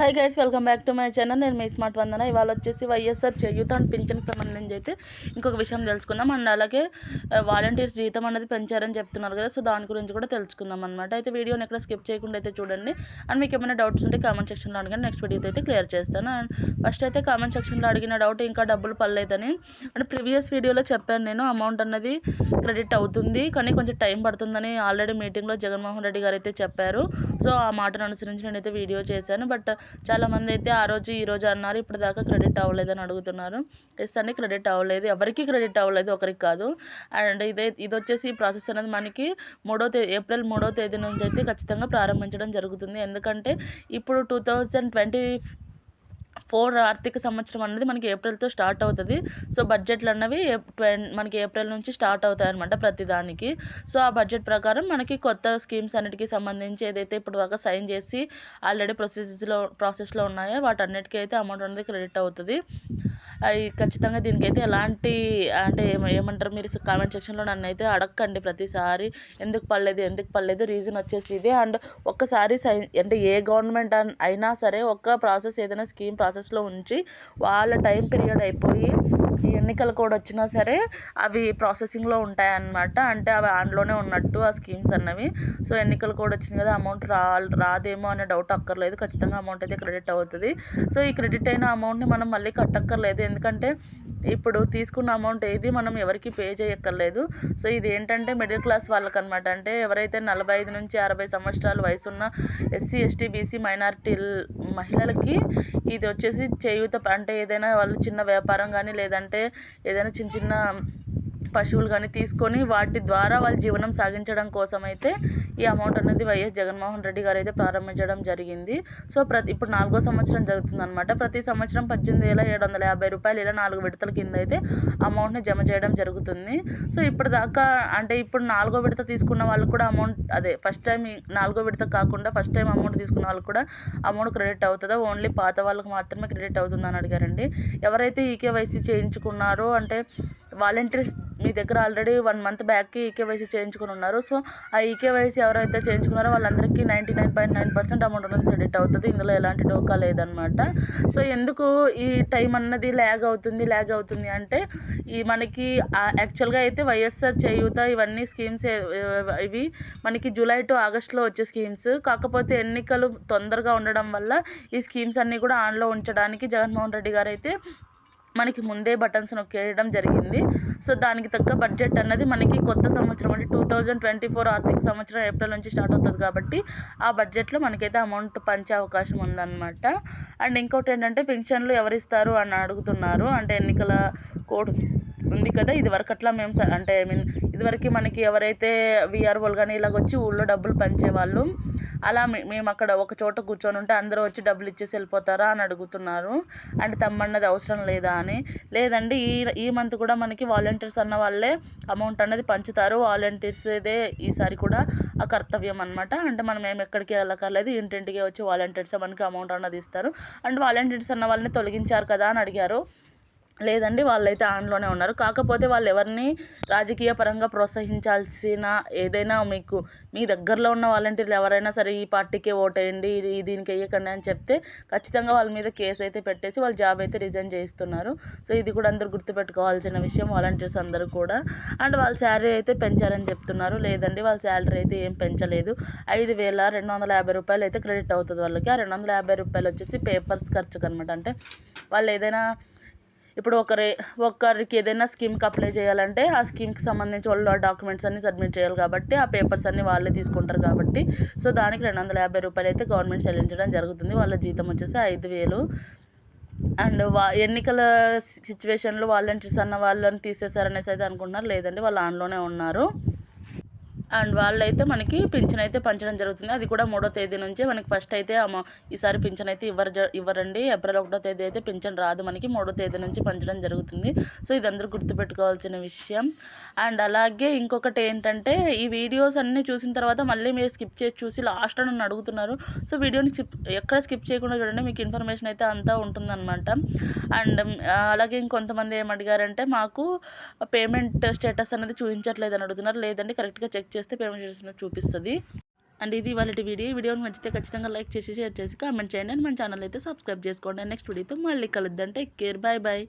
Hi guys welcome back to my channel నేను మీ smart వందన ఇవాళ వచ్చేసి వైఎస్ఆర్ చేయూత అండ్ పింఛన్ సంబంధించి అయితే ఇంకొక విషయం తెలుసుకుందాం. అండ్ అలాగే uh, వాలంటీర్స్ జీతం అనేది పెంచారని చెప్తున్నారు కదా సో దాని గురించి కూడా తెలుసుకుందాం అనమాట అయితే వీడియోని ఎక్కడ స్కిప్ చేయకుండా అయితే చూడండి. అండ్ మీకు ఏమైనా డౌట్స్ ఉంటే కామెంట్ సెక్షన్లో అడగండి. నెక్స్ట్ వీడియో అయితే క్లియర్ చేస్తాను. అండ్ ఫస్ట్ అయితే కామెంట్ సెక్షన్లో అడిగిన డౌట్ ఇంకా డబ్బులు పర్లేదని అండ్ ప్రీవియస్ వీడియోలో చెప్పాను నేను అమౌంట్ అన్నది క్రెడిట్ అవుతుంది కానీ కొంచెం టైం పడుతుందని ఆల్రెడీ మీటింగ్లో జగన్మోహన్ రెడ్డి గారు అయితే చెప్పారు. సో ఆ మాటను అనుసరించి నేనైతే వీడియో చేశాను. బట్ చాలామంది అయితే ఆ రోజు ఈ రోజు అన్నారు ఇప్పుడు దాకా క్రెడిట్ అవ్వలేదని అడుగుతున్నారు. ఎస్ అండి క్రెడిట్ అవ్వలేదు. ఎవరికి క్రెడిట్ అవ్వలేదు ఒకరికి కాదు. అండ్ ఇదే ఇది వచ్చేసి ప్రాసెస్ అనేది మనకి మూడో తేదీ ఏప్రిల్ మూడో తేదీ నుంచి అయితే ఖచ్చితంగా ప్రారంభించడం జరుగుతుంది. ఎందుకంటే ఇప్పుడు టూ థౌజండ్ ట్వంటీ ఫోర్ ఆర్థిక సంవత్సరం అనేది మనకి ఏప్రిల్తో స్టార్ట్ అవుతుంది. సో బడ్జెట్లు అన్నవి మనకి ఏప్రిల్ నుంచి స్టార్ట్ అవుతాయి అనమాట ప్రతిదానికి. సో ఆ బడ్జెట్ ప్రకారం మనకి కొత్త స్కీమ్స్ అన్నిటికీ సంబంధించి ఏదైతే ఇప్పుడు దాకా సైన్ చేసి ఆల్రెడీ ప్రొసెసెస్లో ప్రాసెస్లో ఉన్నాయో వాటన్నిటికీ అయితే అమౌంట్ అనేది క్రెడిట్ అవుతుంది. ఖచ్చితంగా దీనికైతే ఎలాంటి అంటే ఏమంటారు మీరు కామెంట్ సెక్షన్లో నన్ను అయితే అడగండి ప్రతిసారి. ఎందుకు పడలేదు ఎందుకు పడలేదు రీజన్ వచ్చేసి ఇది. అండ్ ఒక్కసారి సై అంటే ఏ గవర్నమెంట్ అయినా సరే ఒక్క ప్రాసెస్ ఏదైనా స్కీమ్ ప్రాసెస్లో ఉంచి వాళ్ళ టైం పీరియడ్ అయిపోయి ఎన్నికల కోడ్ వచ్చినా సరే అవి ప్రాసెసింగ్లో ఉంటాయన్నమాట. అంటే అవి ఆన్లోనే ఉన్నట్టు ఆ స్కీమ్స్ అన్నవి. సో ఎన్నికల కోడ్ వచ్చింది కదా అమౌంట్ రా రాదేమో అనే డౌట్ అక్కర్లేదు. ఖచ్చితంగా అమౌంట్ అయితే క్రెడిట్ అవుతుంది. సో ఈ క్రెడిట్ అయిన అమౌంట్ని మనం మళ్ళీ కట్టక్కర్లేదు. ఎందుకంటే ఇప్పుడు తీసుకున్న అమౌంట్ ఏది మనం ఎవరికి పే చేయక్కర్లేదు. సో ఇది ఏంటంటే మిడిల్ క్లాస్ వాళ్ళకి అనమాట అంటే ఎవరైతే నలభై ఐదు నుంచి అరవై సంవత్సరాల వయసున్న ఎస్సీ ఎస్టీ బీసీ మైనారిటీ మహిళలకి ఇది వచ్చేసి చేయూత అంటే ఏదైనా వాళ్ళు చిన్న వ్యాపారం కానీ లేదంటే ఏదైనా చిన్న చిన్న పశువులు కానీ తీసుకొని వాటి ద్వారా వాళ్ళ జీవనం సాగించడం కోసం అయితే ఈ అమౌంట్ అనేది వైఎస్ జగన్మోహన్ రెడ్డి గారు అయితే ప్రారంభించడం జరిగింది. సో ప్రతి ఇప్పుడు నాలుగో సంవత్సరం జరుగుతుంది అనమాట ప్రతి సంవత్సరం పద్దెనిమిది వేల ఏడు వందల యాభై రూపాయలు ఇలా నాలుగు విడతల కింద అయితే అమౌంట్ని జమ చేయడం జరుగుతుంది. సో ఇప్పుడు దాకా అంటే ఇప్పుడు నాలుగో విడత తీసుకున్న వాళ్ళు కూడా అమౌంట్ అదే ఫస్ట్ టైం నాలుగో విడత కాకుండా ఫస్ట్ టైం అమౌంట్ తీసుకున్న వాళ్ళకి కూడా అమౌంట్ క్రెడిట్ అవుతుందా? ఓన్లీ పాత వాళ్ళకి మాత్రమే క్రెడిట్ అవుతుందని అడిగారండి. ఎవరైతే ఈకేవైసీ చేయించుకున్నారో అంటే వాలంటీర్స్ మీ దగ్గర ఆల్రెడీ వన్ మంత్ బ్యాక్కి ఈకేవైసీ చేయించుకుని ఉన్నారు. సో ఆ ఈకేవైసీ ఎవరైతే చేయించుకున్నారో వాళ్ళందరికీ ninety nine point nine percent amount అనేది క్రెడిట్ అవుతుంది. ఇందులో ఎలాంటి డోకా లేదనమాట సో ఎందుకు ఈ టైం అన్నది ల్యాగ్ అవుతుంది ల్యాగ్ అవుతుంది అంటే ఈ మనకి యాక్చువల్గా అయితే వైఎస్ఆర్ చేయూత ఇవన్నీ స్కీమ్స్ ఇవి మనకి జూలై టు ఆగస్ట్లో వచ్చే స్కీమ్స్ కాకపోతే ఎన్నికలు తొందరగా ఉండడం వల్ల ఈ స్కీమ్స్ అన్నీ కూడా ఆన్లో ఉంచడానికి జగన్మోహన్ రెడ్డి గారు అయితే మనకి ముందే బటన్స్ నొక్కేయడం జరిగింది. సో దానికి తగ్గ బడ్జెట్ అన్నది మనకి కొత్త సంవత్సరం అంటే టూ థౌజండ్ ట్వంటీ ఫోర్ ఆర్థిక సంవత్సరం ఏప్రిల్ నుంచి స్టార్ట్ అవుతుంది కాబట్టి ఆ బడ్జెట్లో మనకైతే అమౌంట్ పంచే అవకాశం ఉందన్నమాట. అండ్ ఇంకోటి ఏంటంటే పెన్షన్లు ఎవరిస్తారు అని అడుగుతున్నారు. అంటే ఎన్నికల కోడ్ ఉంది కదా ఇది వరకు అట్లా మేము అంటే ఐ మీన్ ఇదివరకు మనకి ఎవరైతే విఆర్ఓలు కానీ ఇలాగ వచ్చి ఊళ్ళో డబ్బులు పంచేవాళ్ళు అలా మేము అక్కడ ఒక చోట కూర్చొని ఉంటే అందరూ వచ్చి డబ్బులు ఇచ్చేసి వెళ్ళిపోతారా అని అడుగుతున్నారు. అంటే తమ్మన్నది అవసరం లేదా అని. లేదండి ఈ ఈ మంత్ కూడా మనకి వాలంటీర్స్ అన్న వాళ్ళే అమౌంట్ అన్నది పంచుతారు. వాలంటీర్స్ ఇదే ఈసారి కూడా ఆ కర్తవ్యం అనమాట అంటే మనం ఏం ఎక్కడికి వెళ్ళకర్లేదు ఇంటింటికి వచ్చి వాలంటీర్స్ మనకి అమౌంట్ అన్నది ఇస్తారు. అండ్ వాలంటీర్స్ అన్న వాళ్ళని తొలగించారు కదా అని అడిగారు. లేదండి వాళ్ళైతే ఆన్లోనే ఉన్నారు. కాకపోతే వాళ్ళు ఎవరిని రాజకీయ పరంగా ప్రోత్సహించాల్సిన ఏదైనా మీకు మీ దగ్గరలో ఉన్న వాలంటీర్లు ఎవరైనా సరే ఈ పార్టీకే ఓటేయండి దీనికి వేయకండి అని చెప్తే ఖచ్చితంగా వాళ్ళ మీద కేసు అయితే పెట్టేసి వాళ్ళ జాబ్ అయితే రిజైన్ చేయిస్తున్నారు. సో ఇది కూడా అందరూ గుర్తుపెట్టుకోవాల్సిన విషయం. వాలంటీర్స్ అందరూ కూడా. అండ్ వాళ్ళ శాలరీ అయితే పెంచారని చెప్తున్నారు. లేదండి వాళ్ళ శాలరీ అయితే ఏం పెంచలేదు. ఐదు వేల రెండు వందల యాభై రూపాయలు అయితే క్రెడిట్ అవుతుంది వాళ్ళకి. ఆ రెండు వందల యాభై రూపాయలు వచ్చేసి పేపర్స్ ఖర్చుకు అనమాట అంటే వాళ్ళు ఏదైనా ఇప్పుడు ఒకరి ఒకరికి ఏదైనా స్కీమ్కి అప్లై చేయాలంటే ఆ స్కీమ్కి సంబంధించి వాళ్ళు డాక్యుమెంట్స్ అన్ని సబ్మిట్ చేయాలి కాబట్టి ఆ పేపర్స్ అన్ని వాళ్ళే తీసుకుంటారు కాబట్టి. సో దానికి రెండు వందల యాభై రూపాయలు అయితే గవర్నమెంట్ చెల్లించడం జరుగుతుంది. వాళ్ళ జీతం వచ్చేసి ఐదు వేలు. అండ్ వా ఎన్నికల సిచ్యువేషన్లో వాలంటీర్స్ అన్న వాళ్ళని తీసేశారనేసి అయితే అనుకుంటున్నారు. లేదండి వాళ్ళు ఆన్లోనే ఉన్నారు. అండ్ వాళ్ళైతే మనకి పింఛన్ అయితే పంచడం జరుగుతుంది. అది కూడా మూడో తేదీ నుంచే మనకి ఫస్ట్ అయితే అమ్మ ఈసారి పింఛన్ అయితే ఇవ్వరు ఇవ్వరండి. ఏప్రిల్ ఒకటో తేదీ అయితే పింఛన్ రాదు మనకి. మూడో తేదీ నుంచి పంచడం జరుగుతుంది. సో ఇది అందరూ గుర్తుపెట్టుకోవాల్సిన విషయం. అండ్ అలాగే ఇంకొకటి ఏంటంటే ఈ వీడియోస్ అన్నీ చూసిన తర్వాత మళ్ళీ మీరు స్కిప్ చేసి చూసి లాస్ట్ నన్ను అడుగుతున్నారు. సో వీడియోని స్కిప్ ఎక్కడ స్కిప్ చేయకుండా చూడండి. మీకు ఇన్ఫర్మేషన్ అయితే అంతా ఉంటుందన్నమాట. అండ్ అలాగే ఇంకొంతమంది ఏమడిగారంటే మాకు పేమెంట్ స్టేటస్ అనేది చూపించట్లేదు అని అడుగుతున్నారు. లేదండి కరెక్ట్గా చెక్ చేస్తే పేమెంట్ చేసిన చూపిస్తుంది. అండ్ ఇది వాళ్ళ వీడియో. ఈ వీడియోని నచ్చితే ఖచ్చితంగా లైక్ చేసి షేర్ చేసి కామెంట్ చేయండి. అండ్ మన ఛానల్ అయితే సబ్స్క్రైబ్ చేసుకోండి. నెక్స్ట్ వీడియోతో మళ్ళీ కలుద్దంటే కేర్. Bye bye.